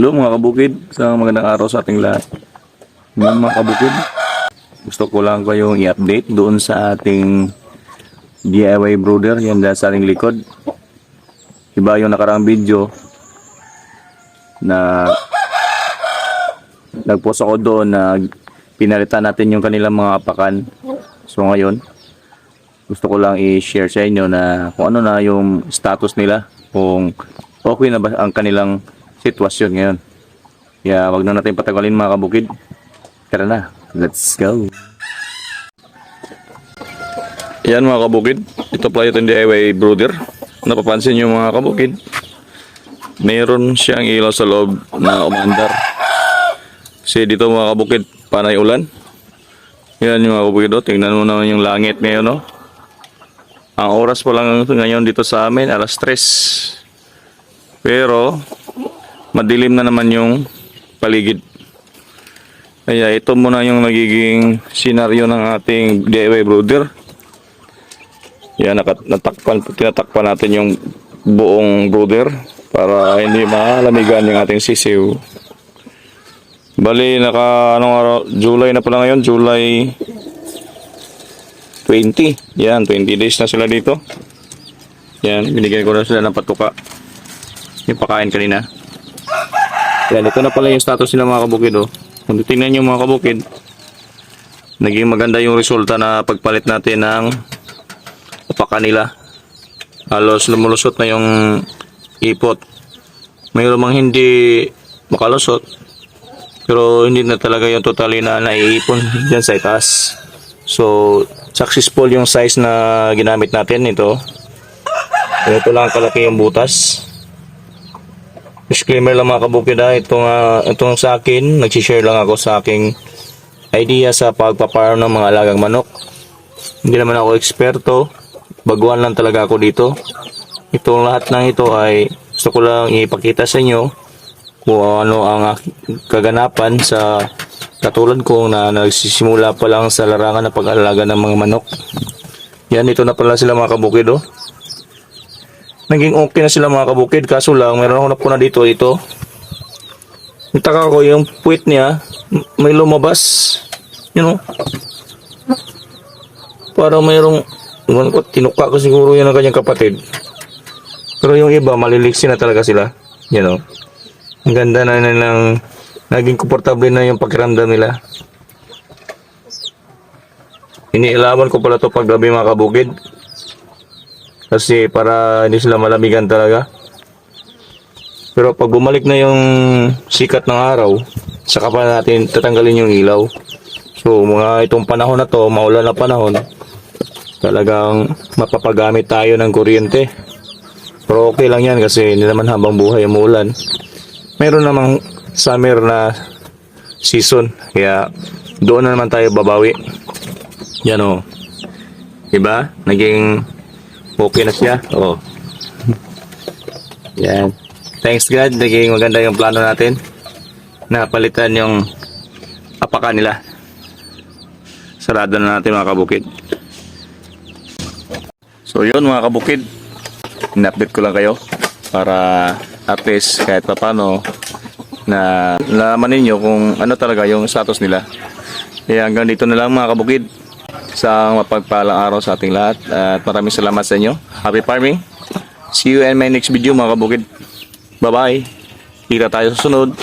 Hello mga kabukid, sa magandang araw sa ating lahat. Ngayon mga kabukid, gusto ko lang kayong i-update doon sa ating DIY brother, yan dyan sa ating likod. Iba yung nakaraang video na nagpost ako doon na pinalitan natin yung kanilang mga apakan. So ngayon, gusto ko lang i-share sa inyo na kung ano na yung status nila, kung okay na ba ang kanilang sitwasyon ngayon. Kaya wag na natin patagalin mga kabukid. Tara na, let's go. Yan mga kabukid, ito pala yung DIY brother. Napapansin nyo mga kabukid, mayroon siyang ilaw sa loob na umandar. Kasi dito mga kabukid, panay ulan. Yan yung mga kabukid, oh. tingnan mo naman yung langit ngayon. Oh. Ang oras pa lang ngayon dito sa amin, alas 3. Pero, madilim na naman yung paligid. Kaya ito muna yung nagiging senaryo ng ating DIY brother. Yan, natakpan, tinatakpan natin yung buong brother para hindi malamigan yung ating sisiw. Bali, naka, anong araw, July na pala ngayon, July 20. Yan, 20 days na sila dito. Yan, binigyan ko na sila ng patuka. Yung pakain kanina. Yan, ito na pala yung status nila mga kabukid. Oh. Kung titingnan nyo mga kabukid, naging maganda yung resulta na pagpalit natin ng apaka nila. Halos lumulusot na yung ipot. Mayroon mang hindi makalusot, pero hindi na talaga yung totally na naiipon dyan sa itaas. So, successful yung size na ginamit natin ito. Ito lang kalaki yung butas. Disclaimer lang mga kabukid itong, ah, itong sa akin, nagsishare lang ako sa aking idea sa pagpaparo ng mga alagang manok. Hindi naman ako eksperto, baguhan lang talaga ako dito. Itong lahat ng ito ay gusto ko lang ipakita sa inyo kung ano ang kaganapan sa katulad ko na nagsisimula pa lang sa larangan ng pag-alaga ng mga manok. Yan, ito na pala sila mga kabukid oh. Naging okay na sila mga kabukid kaso lang meron ako napuna dito ito. Nagtaka ko yung puwit niya may lumabas. You know? Parang mayroong ko, tinuka ko siguro yun ng kanyang kapatid. Pero yung iba, maliliksi na talaga sila. You know? Ang ganda na nilang naging komportable na yung pakiramdam nila. Iniilawan ko pala to paggabi mga kabukid. Kasi para hindi sila malamigan talaga. Pero pag bumalik na yung sikat ng araw, saka pa natin tatanggalin yung ilaw. So mga itong panahon na to, maulan na panahon, talagang mapapagamit tayo ng kuryente. Pero okay lang yan kasi hindi naman habang buhay umuulan. Meron namang summer na season. Kaya doon na naman tayo babawi. Yan o. Diba? Naging okay na siya. O. Yan. Thanks God. Naging maganda yung plano natin. Napalitan yung apaka nila. Sarado na natin mga kabukid. So yun mga kabukid, in-update ko lang kayo para at least kahit pa paano na nalaman ninyo kung ano talaga yung status nila. Kaya hanggang dito na lang mga kabukid. Isang mapagpalang araw sa ating lahat at maraming salamat sa inyo. Happy farming! See you in my next video mga kabukid. Bye bye! Kita tayo sa sunod.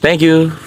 Thank you!